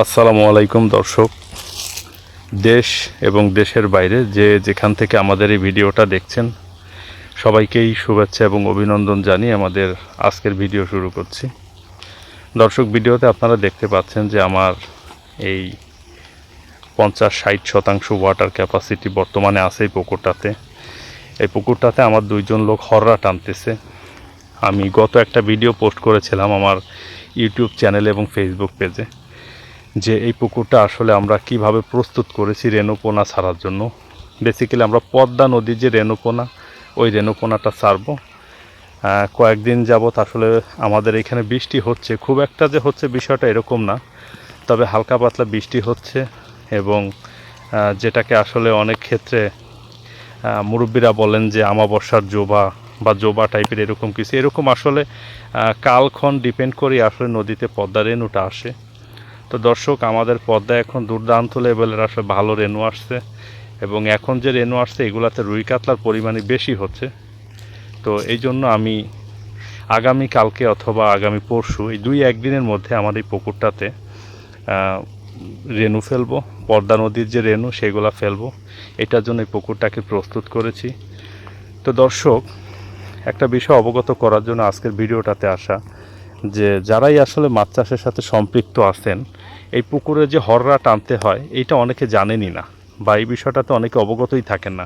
আসসালামু আলাইকুম, দর্শক। দেশ এবং দেশের বাইরে যে যেখান থেকে আমাদের এই ভিডিওটা দেখছেন, সবাইকেই শুভেচ্ছা এবং অভিনন্দন জানিয়ে আমাদের আজকের ভিডিও শুরু করছি। দর্শক, ভিডিওতে আপনারা দেখতে পাচ্ছেন যে আমার এই পঞ্চাশ ষাট শতাংশ ওয়াটার ক্যাপাসিটি বর্তমানে আছে এই পুকুরটাতে। এই পুকুরটাতে আমার দুইজন লোক হররা টানতেছে। আমি গত একটা ভিডিও পোস্ট করেছিলাম আমার ইউটিউব চ্যানেল এবং ফেসবুক পেজে। যে এই পুকুরটা আসলে আমরা কীভাবে প্রস্তুত করেছি রেণুপোনা ছাড়ার জন্য। বেসিক্যালি আমরা পদ্মা নদীর যে রেণুপোনা ওই রেণুপোনাটা ছাড়বো। কয়েকদিন যাবৎ আসলে আমাদের এখানে বৃষ্টি হচ্ছে। খুব একটা যে হচ্ছে বিষয়টা এরকম না, তবে হালকা পাতলা বৃষ্টি হচ্ছে এবং যেটাকে আসলে অনেক ক্ষেত্রে মুরব্বীরা বলেন যে আমাবস্যার জোবা বা জোবা টাইপের এরকম কিছু। এরকম আসলে কালক্ষণ ডিপেন্ড করে আসলে নদীতে পদ্মা রেণুটা আসে। তো দর্শক, আমাদের পদ্মা এখন দুর্দান্ত লেভেলের আসলে ভালো রেনু আসছে এবং এখন যে রেনু আসছে, এগুলাতে রুই কাতলার পরিমাণই বেশি হচ্ছে। তো এই জন্য আমি আগামী কালকে অথবা আগামী পরশু এই দুই একদিনের মধ্যে আমার এই পুকুরটাতে রেনু ফেলব। পদ্মা নদীর যে রেনু সেগুলা ফেলব। এটার জন্য এই পুকুরটাকে প্রস্তুত করেছি। তো দর্শক, একটা বিষয় অবগত করার জন্য আজকের ভিডিওটাতে আসা যে, যারাই আসলে মাছ চাষের সাথে সম্পৃক্ত আছেন এই পুকুরে যে হররা টানতে হয়, এইটা অনেকে জানেনই না বা এই বিষয়টাতে অনেকে অবগতই থাকেন না।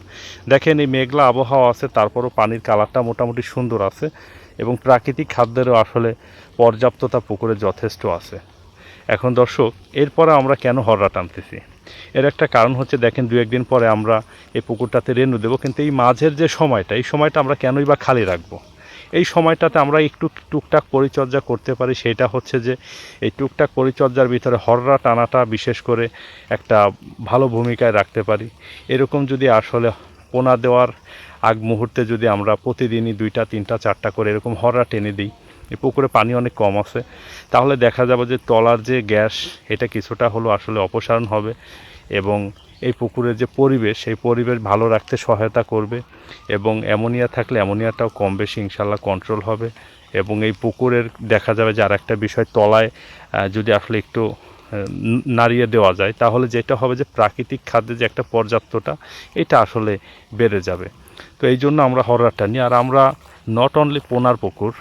দেখেন, এই মেঘলা আবহাওয়া আছে, তারপরও পানির কালারটা মোটামুটি সুন্দর আছে এবং প্রাকৃতিক খাদ্যেরও আসলে পর্যাপ্ততা পুকুরে যথেষ্ট আছে। এখন দর্শক, এরপরে আমরা কেন হররা টানতেছি? এর একটা কারণ হচ্ছে, দেখেন, দু একদিন পরে আমরা এই পুকুরটাতে রেনু দেবো, কিন্তু এই মাঝের যে সময়টা, এই সময়টা আমরা কেনই বা খালি রাখব? এই সময়টাতে আমরা একটু টুকটাক পরিচর্যা করতে পারি। সেটা হচ্ছে যে, এই টুকটাক পরিচর্যার ভিতরে হররা টানাটা বিশেষ করে একটা ভালো ভূমিকায় রাখতে পারি। এরকম যদি আসলে পোনা দেওয়ার আগ মুহূর্তে যদি আমরা প্রতিদিনই দুইটা, তিনটা, চারটা করে এরকম হররা টেনে দিই, এই পুকুরে পানি অনেক কম আছে, তাহলে দেখা যাবে যে তলার যে গ্যাস, এটা কিছুটা হলো আসলে অপসারণ হবে এবং এই পুকুরের যে পরিবেশ, সেই পরিবেশ ভালো রাখতে সহায়তা করবে এবং অ্যামোনিয়া থাকলে অ্যামোনিয়াটাও কম বেশি ইনশাল্লাহ কন্ট্রোল হবে এবং এই পুকুরের দেখা যাবে যে আর একটা বিষয়, তলায় যদি আসলে একটু নাড়িয়ে দেওয়া যায়, তাহলে যেটা হবে যে প্রাকৃতিক খাদ্যের যে একটা পর্যাপ্তটা, এটা আসলে বেড়ে যাবে। তো এই জন্য আমরা হররাটা নিই। আর আমরা নট অনলি পোনার পুকুর,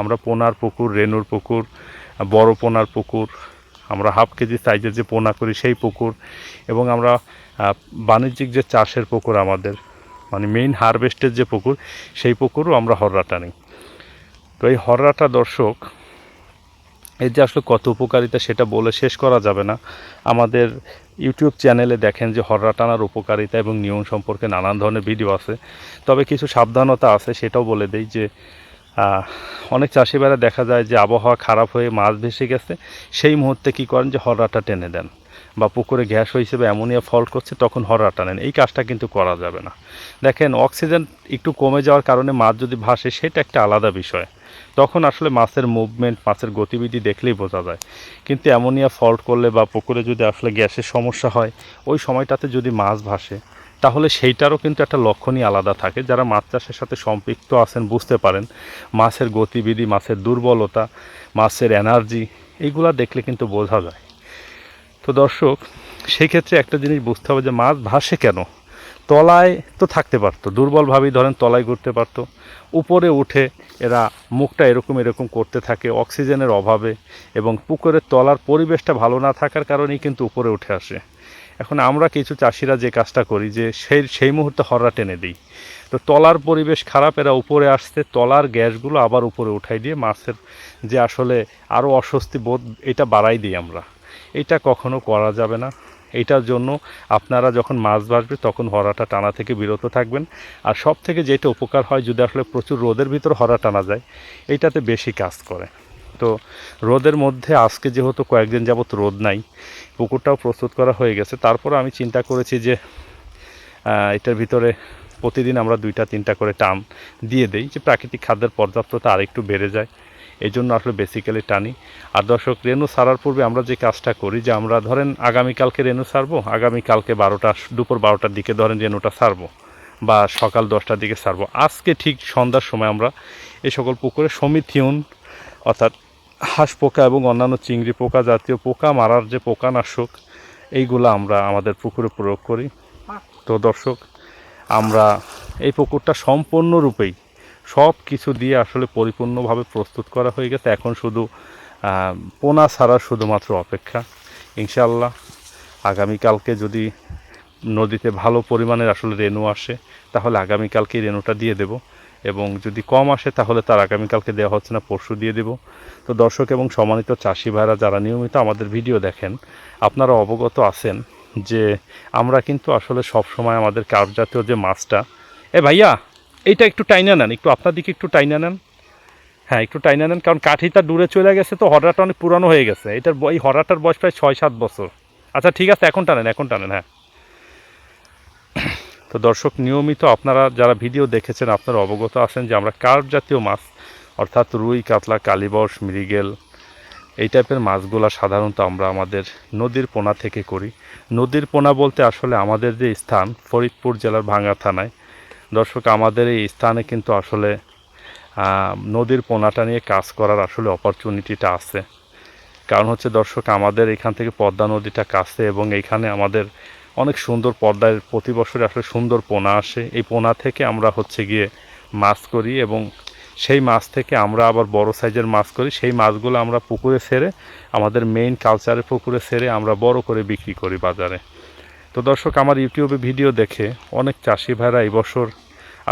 আমরা পোনার পুকুর, রেনুর পুকুর, বড় পোনার পুকুর আমরা হাফ কেজি সাইজের যে পোনা করি সেই পুকুর এবং আমরা বাণিজ্যিক যে চাষের পুকুর আমাদের মানে মেইন হারভেস্টের যে পুকুর, সেই পুকুরও আমরা হররাটা নিই তো এই হররাটা দর্শক, এর যে আসলে কত উপকারিতা সেটা বলে শেষ করা যাবে না। আমাদের ইউটিউব চ্যানেলে দেখেন যে হররা টানার উপকারিতা এবং নিয়ম সম্পর্কে নানান ধরনের ভিডিও আছে। তবে কিছু সাবধানতা আছে, সেটাও বলে দেই যে অনেক চাষিবারা দেখা যায় যে আবহাওয়া খারাপ হয়ে মাছ ভেসে গেছে, সেই মুহূর্তে কী করেন যে হররাটা টেনে দেন বা পুকুরে গ্যাস হয়েছে বা অ্যামোনিয়া ফল্ট করছে, তখন হররা টানেন এই কাজটা কিন্তু করা যাবে না। দেখেন, অক্সিজেন একটু কমে যাওয়ার কারণে মাছ যদি ভাসে, সেটা একটা আলাদা বিষয়। তখন আসলে মাছের মুভমেন্ট মাছের গতিবিধি দেখলেই বোঝা যায়। কিন্তু অ্যামোনিয়া ফল্ট করলে বা পুকুরে যদি আসলে গ্যাসের সমস্যা হয়, ওই সময়টাতে যদি মাছ ভাসে তাহলে সেইটারও কিন্তু একটা লক্ষণই আলাদা থাকে। যারা মাছ চাষের সাথে সম্পৃক্ত আছেন, বুঝতে পারেন, মাছের গতিবিধি, মাছের দুর্বলতা, মাছের এনার্জি, এইগুলা দেখলে কিন্তু বোঝা যায়। তো দর্শক সেই ক্ষেত্রে একটা জিনিস বুঝতে হবে যে মাছ ভাসে কেন? তলায় তো থাকতে পারতো, দুর্বলভাবেই ধরেন তলায় ঘুরতে পারতো। উপরে উঠে এরা মুখটা এরকম এরকম করতে থাকে, অক্সিজেনের অভাবে, এবং পুকুরের তলার পরিবেশটা ভালো না থাকার কারণেই কিন্তু উপরে উঠে আসে। এখন আমরা কিছু চাষিরা যে কাজটা করি যে সেই সেই মুহূর্তে হররা টেনে দিই। তো তলার পরিবেশ খারাপ, এরা উপরে আসতে তলার গ্যাসগুলো আবার উপরে উঠাই দিয়ে মাছের যে আসলে আরও অস্বস্তি বোধ, এটা বাড়াই দিই আমরা। এটা কখনো করা যাবে না। এইটার জন্য আপনারা যখন মাছ বাসবে তখন হরাটা টানা থেকে বিরত থাকবেন। আর সব থেকে যেটা উপকার হয় যদি আসলে প্রচুর রোদের ভিতর হরা টানা যায় এইটাতে বেশি কাজ করে। তো রোদের মধ্যে আজকে যেহেতু কয়েকদিন যাবত রোদ নাই, পুকুরটাও প্রস্তুত করা হয়ে গেছে। তারপর আমি চিন্তা করেছি যে এটার ভিতরে প্রতিদিন আমরা দুইটা, তিনটা করে টান দিয়ে দেই যে প্রাকৃতিক খাদ্যের পর্যাপ্ততা আরেকটু বেড়ে যায়। এই জন্য আসলে বেসিক্যালি টানি। আর দর্শক রেনু সারার পূর্বে আমরা যে কাজটা করি যে আমরা ধরেন আগামীকালকে রেনু সারবো, আগামীকালকে বারোটা, দুপুর বারোটার দিকে ধরেন রেনুটা সারবো বা সকাল দশটার দিকে সারবো। আজকে ঠিক সন্ধ্যার সময় আমরা এই সকল পুকুরে সমিথিউন অর্থাৎ হাঁস পোকা এবং অন্যান্য চিংড়ি পোকা জাতীয় পোকা, মারার যে পোকানাশক, এইগুলো আমরা আমাদের পুকুরে প্রয়োগ করি। তো দর্শক, আমরা এই পুকুরটা সম্পূর্ণরূপেই সব কিছু দিয়ে আসলে পরিপূর্ণভাবে প্রস্তুত করা হয়ে গেছে। এখন শুধু পোনা ছাড়ার শুধুমাত্র অপেক্ষা। ইনশাল্লাহ আগামীকালকে যদি নদীতে ভালো পরিমাণের আসলে রেণু আসে, তাহলে আগামীকালকেই রেণুটা দিয়ে দেব। এবং যদি কম আসে তাহলে তার আগামীকালকে দেওয়া হচ্ছে না, পরশু দিয়ে দেব। তো দর্শক এবং সম্মানিত চাষি ভাইরা যারা নিয়মিত আমাদের ভিডিও দেখেন, আপনারা অবগত আছেন যে আমরা কিন্তু আসলে সব সময় আমাদের কার্প জাতীয় যে মাছটা, এ ভাইয়া, এইটা একটু টাইনা নেন, একটু আপনার দিকে একটু টাইনা নেন। হ্যাঁ একটু টাইনা নেন, কারণ কাঠিটা দূরে চলে গেছে তো হরাটা অনেক পুরানো হয়ে গেছে। এটার এই হরাটার বয়স প্রায় ছয় সাত বছর। আচ্ছা ঠিক আছে, এখন টানেন এখন টানেন হ্যাঁ। তো দর্শক, নিয়মিত আপনারা যারা ভিডিও দেখেছেন, আপনারা অবগত আছেন যে আমরা কার্প জাতীয় মাছ, অর্থাৎ রুই, কাতলা কালিবস মৃগেল, এই টাইপের মাছগুলা সাধারণত আমরা আমাদের নদীর পোনা থেকে করি। নদীর পোনা বলতে আসলে আমাদের যে স্থান, ফরিদপুর জেলার ভাঙ্গা থানায়। দর্শক, আমাদের এই স্থানে কিন্তু আসলে নদীর পোনাটা নিয়ে কাজ করার আসলে অপরচুনিটিটা আছে। কারণ হচ্ছে দর্শক, আমাদের এখান থেকে পদ্মা নদীটা কাছে এবং এইখানে আমাদের অনেক সুন্দর পর্দায় প্রতি বছর আসলে সুন্দর পোনা আসে। এই পোনা থেকে আমরা হচ্ছে গিয়ে মাছ করি এবং সেই মাছ থেকে আমরা আবার বড় সাইজের মাছ করি। সেই মাছগুলো আমরা পুকুরে ছেড়ে আমাদের মেইন কালচারের পুকুরে ছেড়ে আমরা বড় করে বিক্রি করি বাজারে। তো দর্শক, আমার ইউটিউবে ভিডিও দেখে অনেক চাষি ভাইরা এই বছর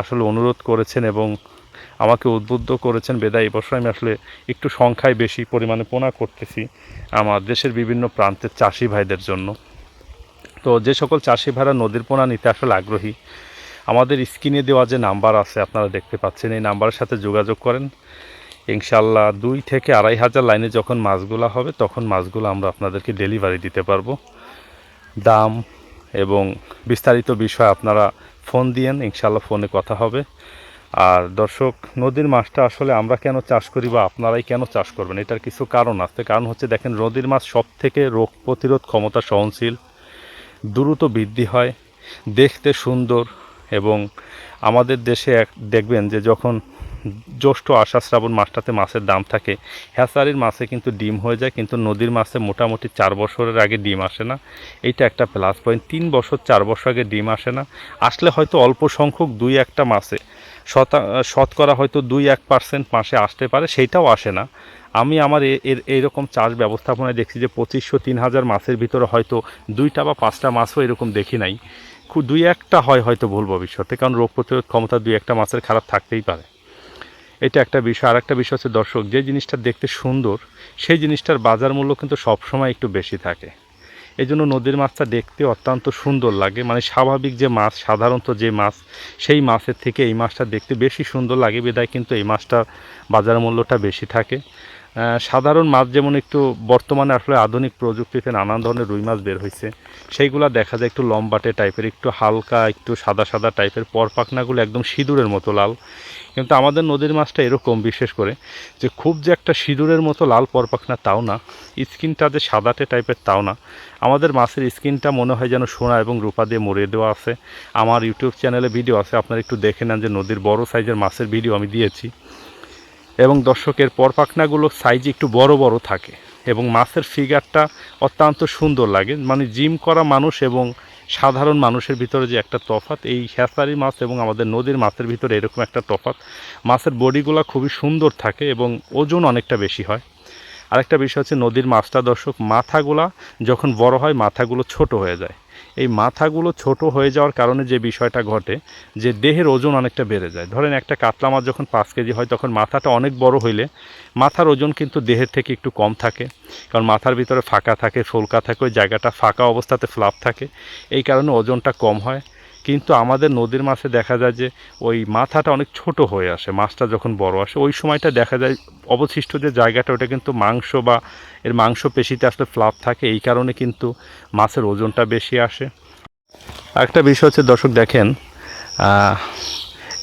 আসলে অনুরোধ করেছেন এবং আমাকে উদ্বুদ্ধ করেছেন, বেদা, এই বছর আমি আসলে একটু সংখ্যায় বেশি পরিমাণে পোনা করতেছি আমার দেশের বিভিন্ন প্রান্তের চাষি ভাইদের জন্য। তো যে সকল চাষি ভাইরা নদীর পোনা নিতে আসলে আগ্রহী, আমাদের স্ক্রিনে দেওয়া যে নাম্বার আছে, আপনারা দেখতে পাচ্ছেন, এই নাম্বারের সাথে যোগাযোগ করেন। ইনশাল্লাহ দুই থেকে আড়াই হাজার লাইনে যখন মাছগুলো হবে, তখন মাছগুলো আমরা আপনাদেরকে ডেলিভারি দিতে পারব। দাম এবং বিস্তারিত বিষয় আপনারা ফোন দিয়েন ইনশাল্লাহ ফোনে কথা হবে। আর দর্শক, নদীর মাছটা আসলে আমরা কেন চাষ করি বা আপনারাই কেন চাষ করবেন, এটার কিছু কারণ আছে। কারণ হচ্ছে, দেখেন, নদীর মাছ সব থেকে রোগ প্রতিরোধ ক্ষমতা সহনশীল। দ্রুত বৃদ্ধি হয়, দেখতে সুন্দর এবং আমাদের দেশে এক, দেখবেন যে যখন জ্যৈষ্ঠ আষাঢ় শ্রাবণ মাসটাতে মাছের দাম থাকে, হ্যাচারির মাছে কিন্তু ডিম হয়ে যায়, কিন্তু নদীর মাছে মোটামুটি চার বছরের আগে ডিম আসে না। এইটা একটা প্লাস পয়েন্ট তিন বছর, চার বছর আগে ডিম আসে না। আসলে হয়তো অল্প সংখ্যক দুই একটা মাসে শতা, শতকরা হয়তো দুই এক পার্সেন্ট মাসে আসতে পারে সেইটাও আসে না। আমি আমার এর এইরকম চাষ ব্যবস্থাপনায় দেখছি যে পঁচিশশো, তিন হাজার মাছের ভিতরে হয়তো দুইটা বা পাঁচটা মাছও এরকম দেখি নাই। খুব দুই একটা হয় হয়তো ভুল ভবিষ্যতে, কারণ রোগ প্রতিরোধ ক্ষমতা দুই একটা মাছের খারাপ থাকতেই পারে। এটা একটা বিষয়। আর একটা বিষয় হচ্ছে দর্শক, যে জিনিসটা দেখতে সুন্দর, সেই জিনিসটার বাজার মূল্য কিন্তু সবসময় একটু বেশি থাকে। এই জন্য নদীর মাছটা দেখতে অত্যন্ত সুন্দর লাগে। মানে স্বাভাবিক যে মাছ, সাধারণত যে মাছ, সেই মাছের থেকে এই মাছটা দেখতে বেশি সুন্দর লাগে। বিদায় কিন্তু এই মাছটার বাজার মূল্যটা বেশি থাকে। সাধারণ মাছ যেমন একটু বর্তমানে আসলে আধুনিক প্রযুক্তিতে নানান ধরনের রুই মাছ বের হয়েছে সেইগুলা দেখা যায় একটু লম্বাটে টাইপের একটু হালকা, একটু সাদা সাদা টাইপের পরপাখনাগুলো একদম সিঁদুরের মতো লাল। কিন্তু আমাদের নদীর মাছটা এরকম বিশেষ করে যে খুব যে একটা সিঁদুরের মতো লাল পরপাখনা তাও না, স্কিনটা যে সাদাটে টাইপের তাও না। আমাদের মাছের স্কিনটা মনে হয় যেন সোনা এবং রূপা দিয়ে মরিয়ে দেওয়া আছে। আমার ইউটিউব চ্যানেলে ভিডিও আছে, আপনারা একটু দেখে নেন যে নদীর বড় সাইজের মাছের ভিডিও আমি দিয়েছি। এবং দর্শকের পরপাখনাগুলো সাইজ একটু বড় বড় থাকে এবং মাছের ফিগারটা অত্যন্ত সুন্দর লাগে। মানে জিম করা মানুষ এবং সাধারণ মানুষের ভিতরে যে একটা তফাৎ, এই হ্যাচারি মাছ এবং আমাদের নদীর মাছের ভিতরে এরকম একটা তফাৎ, মাছের বডিগুলো খুবই সুন্দর থাকে এবং ওজন অনেকটা বেশি হয়। আরেকটা বিষয় হচ্ছে নদীর মাছটা দর্শক, মাথাগুলা যখন বড় হয়, মাথাগুলো ছোট হয়ে যায়। এই মাথাগুলো ছোট হয়ে যাওয়ার কারণে যে বিষয়টা ঘটে, যে দেহের ওজন অনেকটা বেড়ে যায়। ধরেন একটা কাতলা মাছ যখন পাঁচ কেজি হয়, তখন মাথাটা অনেক বড় হইলে মাথার ওজন কিন্তু দেহের থেকে একটু কম থাকে। কারণ মাথার ভিতরে ফাঁকা থাকে ফুলকা থাকে, ওই জায়গাটা ফাঁকা অবস্থাতে ফ্লাপ থাকে। এই কারণে ওজনটা কম হয়। কিন্তু আমাদের নদীর মাছে দেখা যায় যে ওই মাথাটা অনেক ছোট হয়ে আসে, মাছটা যখন বড় আসে, ওই সময়টা দেখা যায় অবশিষ্ট যে জায়গাটা, ওটা কিন্তু মাংস বা এর মাংস পেশিতে আসলে ফ্লাপ থাকে, এই কারণে কিন্তু মাছের ওজনটা বেশি আসে। আরেকটা বিষয় হচ্ছে, দর্শক দেখেন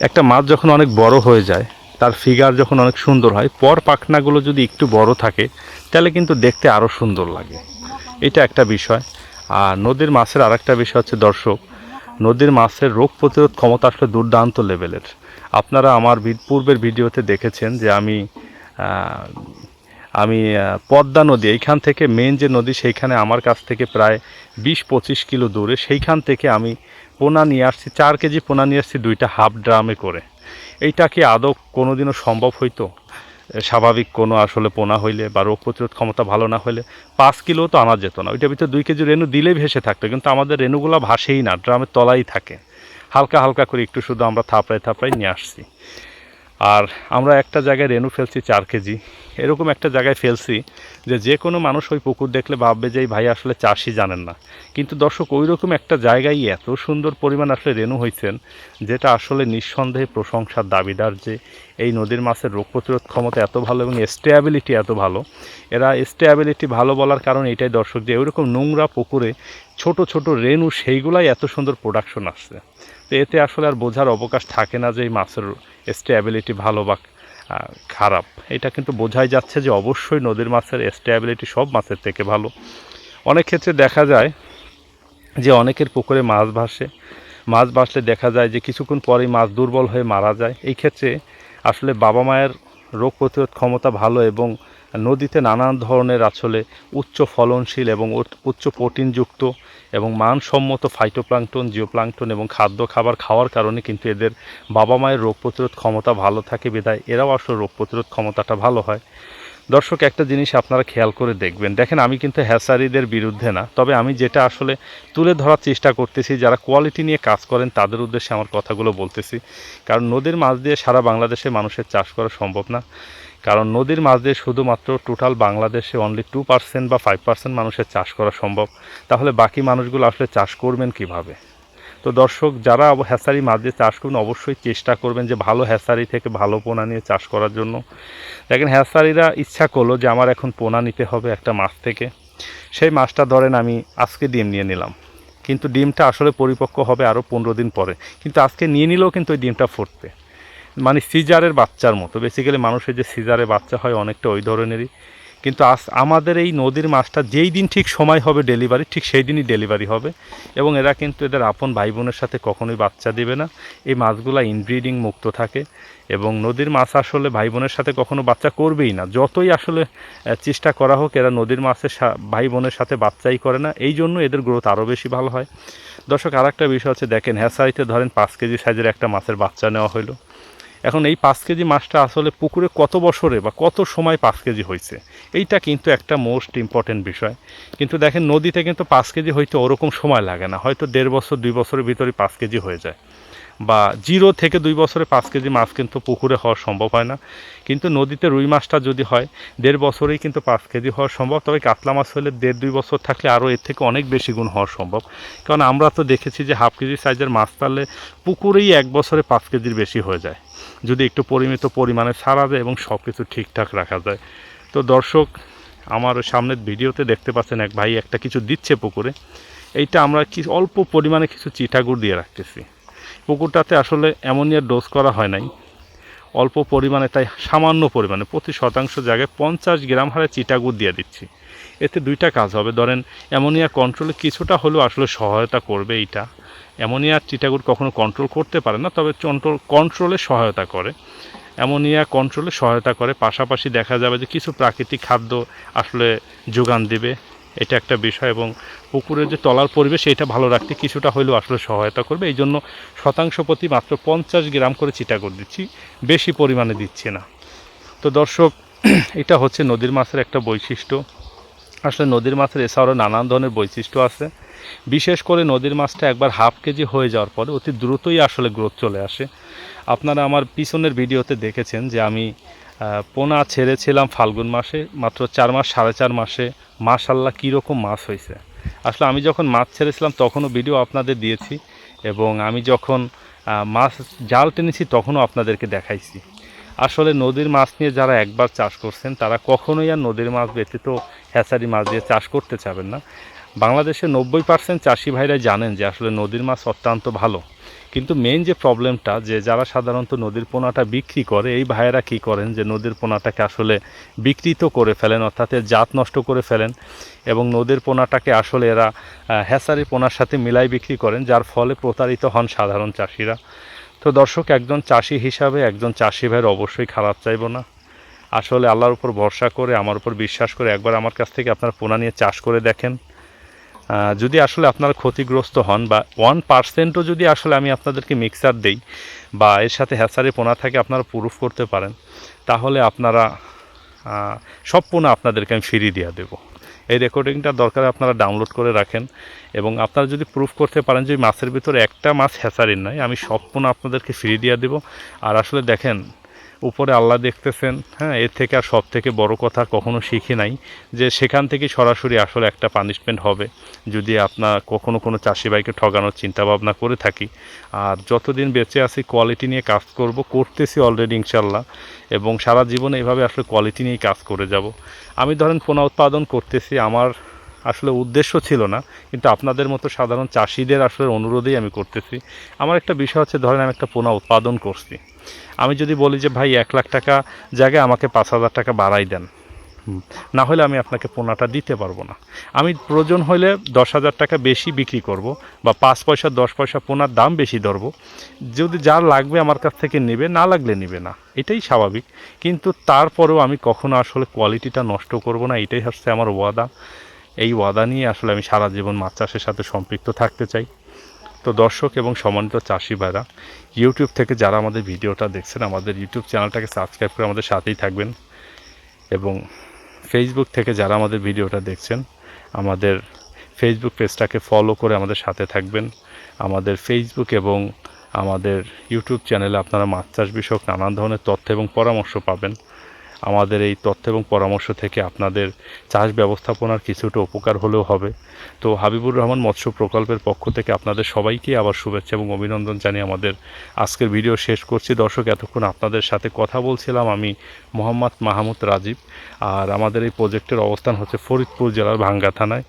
একটা মাছ যখন অনেক বড় হয়ে যায়, তার ফিগার যখন অনেক সুন্দর হয়, পর পাখনাগুলো যদি একটু বড় থাকে, তাহলে কিন্তু দেখতে আরও সুন্দর লাগে। এটা একটা বিষয়। আর নদীর মাছের আরেকটা বিষয় হচ্ছে, দর্শক নদীর মাছের রোগ প্রতিরোধ ক্ষমতা আসলে দুর্দান্ত লেভেলের। আপনারা আমার পূর্বের ভিডিওতে দেখেছেন যে আমি আমি পদ্মা নদী, এইখান থেকে মেন যে নদী সেইখানে আমার কাছ থেকে প্রায় বিশ পঁচিশ কিলো দূরে, সেইখান থেকে আমি পোনা নিয়ে আসছি, চার কেজি পোনা নিয়ে আসছি দুইটা হাফ ড্রামে করে। এইটা কি আদৌ কোনোদিনও সম্ভব হইতো? স্বাভাবিক কোনো আসলে পোনা হইলে বা রোগ প্রতিরোধ ক্ষমতা ভালো না হইলে পাঁচ কিলো তো আনা যেত না। ওইটার ভিতরে দুই কেজি রেণু দিলেই ভেসে থাকতো, কিন্তু আমাদের রেণুগুলো ভাসেই না, ড্রামের তলাই থাকে। হালকা হালকা করে একটু শুধু আমরা থাপড়াই থাপড়াই নিয়ে আসছি। আর আমরা একটা জায়গায় রেনু ফেলছি চার কেজি। এরকম একটা জায়গায় ফেলছি যে যে কোনো মানুষ ওই পুকুর দেখলে ভাববে যে এই ভাই আসলে চাষই জানেন না। কিন্তু দর্শক ওই রকম একটা জায়গায় এত সুন্দর পরিমাণ আসলে রেনু হয়েছেন যেটা আসলে নিঃসন্দেহে প্রশংসার দাবিদার যে এই নদীর মাছের রোগ প্রতিরোধ ক্ষমতা এত ভালো এবং স্টেয়াবিলিটি এত ভালো। এরা স্টেয়াবিলিটি ভালো বলার কারণ এটাই দর্শক যে ওইরকম নোংরা পুকুরে ছোট ছোট রেনু সেইগুলাই এত সুন্দর প্রোডাকশন আসছে। তো এতে আসলে আর বোঝার অবকাশ থাকে না যে এই মাছের স্টেবিলিটি ভালো বা খারাপ। এটা কিন্তু বোঝাই যাচ্ছে যে অবশ্যই নদীর মাছের স্টেবিলিটি সব মাছের থেকে ভালো। অনেক ক্ষেত্রে দেখা যায় যে অনেকের পুকুরে মাছ ভাসে। মাছ ভাসলে দেখা যায় যে কিছুক্ষণ পরেই মাছ দুর্বল হয়ে মারা যায়। এই ক্ষেত্রে আসলে বাবা মায়ের রোগ প্রতিরোধ ক্ষমতা ভালো এবং নদীতে নানান ধরনের আসলে উচ্চ ফলনশীল এবং উচ্চ- প্রোটিনযুক্ত এবং মানসম্মত ফাইটোপ্লাঙ্কটন জিওপ্লাঙ্কটন এবং খাদ্য খাবার খাওয়ার কারণে কিন্তু এদের বাবা মায়ের রোগ প্রতিরোধ ক্ষমতা ভালো থাকে বিধায় এরাও আসলে রোগ প্রতিরোধ ক্ষমতাটা ভালো হয়। দর্শক, একটা জিনিস আপনারা খেয়াল করে দেখবেন। দেখেন, আমি কিন্তু হ্যাসারিদের বিরুদ্ধে না, তবে আমি যেটা আসলে তুলে ধরার চেষ্টা করতেছি, যারা কোয়ালিটি নিয়ে কাজ করেন তাদের উদ্দেশ্যে আমার কথাগুলো বলতেছি। কারণ নদীর মাছ দিয়ে সারা বাংলাদেশে মানুষের চাষ করা সম্ভব না। কারণ নদীর মাছ দিয়ে শুধুমাত্র টোটাল বাংলাদেশে অনলি টু পার্সেন্ট বা ফাইভ পার্সেন্ট মানুষের চাষ করা সম্ভব। তাহলে বাকি মানুষগুলো আসলে চাষ করবেন কীভাবে? তো দর্শক, যারা হ্যাসারি মাছ দিয়ে চাষ করবেন, অবশ্যই চেষ্টা করবেন যে ভালো হ্যাসারি থেকে ভালো পোনা নিয়ে চাষ করার জন্য। দেখেন, হ্যাসারিরা ইচ্ছা করল যে আমার এখন পোনা নিতে হবে একটা মাছ থেকে। সেই মাছটা ধরেন আমি আজকে ডিম নিয়ে নিলাম। কিন্তু ডিমটা আসলে পরিপক্ক হবে আরও পনেরো দিন পরে। কিন্তু আজকে নিয়ে নিলেও কিন্তু ওই ডিমটা ফুটবে। মানে সিজারের বাচ্চার মতো। বেসিক্যালি মানুষের যে সিজারে বাচ্চা হয় অনেকটা ওই ধরনেরই। কিন্তু আস, আমাদের এই নদীর মাছটা যেই দিন ঠিক সময় হবে ডেলিভারি ঠিক সেই দিনই ডেলিভারি হবে। এবং এরা কিন্তু এদের আপন ভাই বোনের সাথে কখনোই বাচ্চা দেবে না। এই মাছগুলো ইনব্রিডিং মুক্ত থাকে। এবং নদীর মাছ আসলে ভাই বোনের সাথে কখনো বাচ্চা করবেই না। যতই আসলে চেষ্টা করা হোক, এরা নদীর মাছের ভাই বোনের সাথে বাচ্চাই করে না। এই জন্য এদের গ্রোথ আরও বেশি ভালো হয়। দর্শক আর একটা বিষয় হচ্ছে, দেখেন হ্যাসারিতে ধরেন পাঁচ কেজি সাইজের একটা মাছের বাচ্চা নেওয়া হলো এখন এই পাঁচ কেজি মাছটা আসলে পুকুরে কত বছরে বা কত সময় পাঁচ কেজি হয়েছে? এইটা কিন্তু একটা মোস্ট ইম্পর্টেন্ট বিষয়। কিন্তু দেখেন, নদীতে কিন্তু পাঁচ কেজি হইতে ওরকম সময় লাগে না। হয়তো দেড় বছর, দুই বছরের ভিতরে পাঁচ কেজি হয়ে যায়। বা জিরো থেকে দুই বছরে পাঁচ কেজি মাছ কিন্তু পুকুরে হওয়া সম্ভব হয় না। কিন্তু নদীতে রুই মাছটা যদি হয়, দেড় বছরেই কিন্তু পাঁচ কেজি হওয়া সম্ভব। তবে কাতলা মাছ হলে দেড় দুই বছর থাকলে আরও এর থেকে অনেক বেশি গুণ হওয়া সম্ভব। কারণ আমরা তো দেখেছি যে হাফ কেজি সাইজের মাছ পারলে পুকুরেই এক বছরে পাঁচ কেজির বেশি হয়ে যায়। যদি একটু পরিমিত পরিমাণে ছাড়া যায় এবং সব কিছু ঠিকঠাক রাখা যায়। তো দর্শক, আমার সামনের ভিডিওতে দেখতে পাচ্ছেন এক ভাই একটা কিছু দিচ্ছে পুকুরে। এইটা আমরা কি অল্প পরিমাণে কিছু চিটাগুড় দিয়ে রাখতেছি। পুকুরটাতে আসলে অ্যামোনিয়ার ডোজ করা হয় নাই। অল্প পরিমাণে, তাই সামান্য পরিমাণে, প্রতি শতাংশ জায়গায় পঞ্চাশ গ্রাম হারে চিটাগুড় দিয়ে দিচ্ছি। এতে দুইটা কাজ হবে। ধরেন, অ্যামোনিয়া কন্ট্রোলে কিছুটা হলেও আসলে সহায়তা করবে এইটা। অ্যামোনিয়া চিটাগুড় কখনো কন্ট্রোল করতে পারে না, তবে কন্ট্রোল কন্ট্রোলে সহায়তা করে। অ্যামোনিয়া কন্ট্রোলে সহায়তা করে। পাশাপাশি দেখা যাবে যে কিছু প্রাকৃতিক খাদ্য আসলে যোগান দিবে। এটা একটা বিষয় এবং পুকুরের যে তলার পরিবেশ, এটা ভালো রাখতে কিছুটা হলেও আসলে সহায়তা করবে। এই জন্য শতাংশ প্রতি মাত্র পঞ্চাশ গ্রাম করে চিটাগুড় দিচ্ছি, বেশি পরিমাণে দিচ্ছি না। তো দর্শক, এটা হচ্ছে নদীর মাছের একটা বৈশিষ্ট্য। আসলে নদীর মাছের এছাড়াও নানান ধরনের বৈশিষ্ট্য আছে। বিশেষ করে নদীর মাছটা একবার হাফ কেজি হয়ে যাওয়ার পরে অতি দ্রুতই আসলে গ্রোথ চলে আসে। আপনারা আমার পিছনের ভিডিওতে দেখেছেন যে আমি পোনা ছেড়েছিলাম ফাল্গুন মাসে, মাত্র চার মাস, সাড়ে চার মাসে। মাশাল্লাহ কীরকম মাছ হয়েছে। আসলে আমি যখন মাছ ছেড়েছিলাম, তখনও ভিডিও আপনাদের দিয়েছি এবং আমি যখন মাছ, জাল টেনেছি, তখনও আপনাদেরকে দেখাইছি। আসলে নদীর মাছ নিয়ে যারা একবার চাষ করছেন, তারা কখনোই আর নদীর মাছ ব্যতীত হ্যাচারি মাছ দিয়ে চাষ করতে চাবেন না। বাংলাদেশের নব্বই পার্সেন্ট চাষি ভাইরা জানেন যে, আসলে নদীর মাছ অত্যন্ত ভালো। কিন্তু মেইন যে প্রবলেমটা যে যারা সাধারণত নদীর পোনাটা বিক্রি করে এই ভাইয়েরা কী করেন? যে নদীর পোনাটাকে আসলে বিকৃত করে ফেলেন অর্থাৎ জাত নষ্ট করে ফেলেন এবং নদীর পোনাটাকে আসলে এরা আহ, হ্যাচারি পোনার সাথে মিলাই বিক্রি করেন যার ফলে প্রতারিত হন সাধারণ চাষিরা। তো দর্শক একজন চাষি হিসাবে একজন চাষি ভাইয়ের অবশ্যই খারাপ চাইব না। আসলে আল্লাহর উপর ভরসা করে আমার উপর বিশ্বাস করে একবার আমার কাছ থেকে আপনারা পোনা নিয়ে চাষ করে দেখেন। যদি আসলে আপনারা ক্ষতিগ্রস্ত হন বা ওয়ান পার্সেন্টও যদি আসলে আমি আপনাদেরকে মিক্সার দেই বা এর সাথে হ্যাচারি পোনা থাকে আপনারা প্রুফ করতে পারেন, তাহলে আপনারা সব পোনা আপনাদেরকে আমি ফ্রি দিয়ে দেবো। এই রেকর্ডিংটা দরকার আপনারা ডাউনলোড করে রাখেন এবং আপনারা যদি প্রুফ করতে পারেন যে মাছের ভিতরে একটা মাছ হ্যাচারির নয় আমি সব পোনা আপনাদেরকে ফ্রি দিয়ে দেবো। আর আসলে দেখেন উপরে আল্লাহ দেখতেছেন হ্যাঁ এর থেকে আর সব থেকে বড় কথা কখনো শিখি নাই যে সেখান থেকে সরাসরি আসলে একটা পানিশমেন্ট হবে যদি আপনার কখনো কোনো চাষি ভাইকে ঠগানোর চিন্তা ভাবনা করে থাকি। আর যতদিন বেঁচে আছি কোয়ালিটি নিয়ে কাজ করব, করতেছি অলরেডি ইনশাল্লাহ এবং সারা জীবনে এভাবে আসলে কোয়ালিটি নিয়েই কাজ করে যাব। আমি ধরেন পোনা উৎপাদন করতেছি, আমার আসলে উদ্দেশ্য ছিল না, কিন্তু আপনাদের মতো সাধারণ চাষিদের আসলে অনুরোধেই আমি করতেছি। আমার একটা বিষয় হচ্ছে, ধরেন আমি একটা পোনা উৎপাদন করছি। আমি যদি বলি যে, ভাই, এক লাখ টাকা জায়গায় আমাকে পাঁচ হাজার টাকা বাড়াই দেন। না হলে আমি আপনাকে পোনাটা দিতে পারব না। আমি প্রয়োজন হলে দশ হাজার টাকা বেশি বিক্রি করব বা পাঁচ পয়সা, দশ পয়সা পোনার দাম বেশি ধরবো। যদি যার লাগবে আমার কাছ থেকে নেবে, না লাগলে নেবে না। এটাই স্বাভাবিক। কিন্তু তারপরেও আমি কখনো আসলে কোয়ালিটিটা নষ্ট করব না, এটাই হচ্ছে আমার ওয়াদা। এই ওয়াদা নিয়ে আসলে আমি সারা জীবন মাছ চাষের সাথে সম্পৃক্ত থাকতে চাই। তো দর্শক এবং সম্মানিত চাষি ভাইরা ইউটিউব থেকে যারা আমাদের ভিডিওটা দেখছেন, আমাদের ইউটিউব চ্যানেলটাকে সাবস্ক্রাইব করে আমাদের সাথেই থাকবেন। এবং ফেসবুক থেকে যারা আমাদের ভিডিওটা দেখছেন, আমাদের ফেসবুক পেজটাকে ফলো করে আমাদের সাথে থাকবেন। আমাদের ফেসবুক এবং আমাদের ইউটিউব চ্যানেলে আপনারা মাছ চাষ বিষয়ক নানান ধরনের তথ্য এবং পরামর্শ পাবেন। আমাদের এই তথ্য এবং পরামর্শ থেকে আপনাদের চাষ ব্যবস্থাপনার কিছুটা উপকার হলেও হবে। তো হাবিবুর রহমান মৎস্য প্রকল্পের পক্ষ থেকে আপনাদের সবাইকে আবার শুভেচ্ছা এবং অভিনন্দন জানিয়ে আমাদের আজকের ভিডিও শেষ করছি। দর্শক, এতক্ষণ আপনাদের সাথে কথা বলছিলাম আমি মোহাম্মদ মাহমুদ রাজীব আর আমাদের এই প্রজেক্টের অবস্থান হচ্ছে ফরিদপুর জেলার ভাঙ্গা থানায়।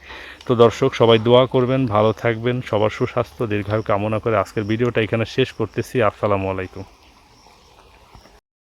তো দর্শক, সবাই দোয়া করবেন, ভালো থাকবেন, সবার সুস্বাস্থ্য, দীর্ঘায়ু কামনা করে আজকের ভিডিওটা এখানে শেষ করতেছি। আসসালামু আলাইকুম।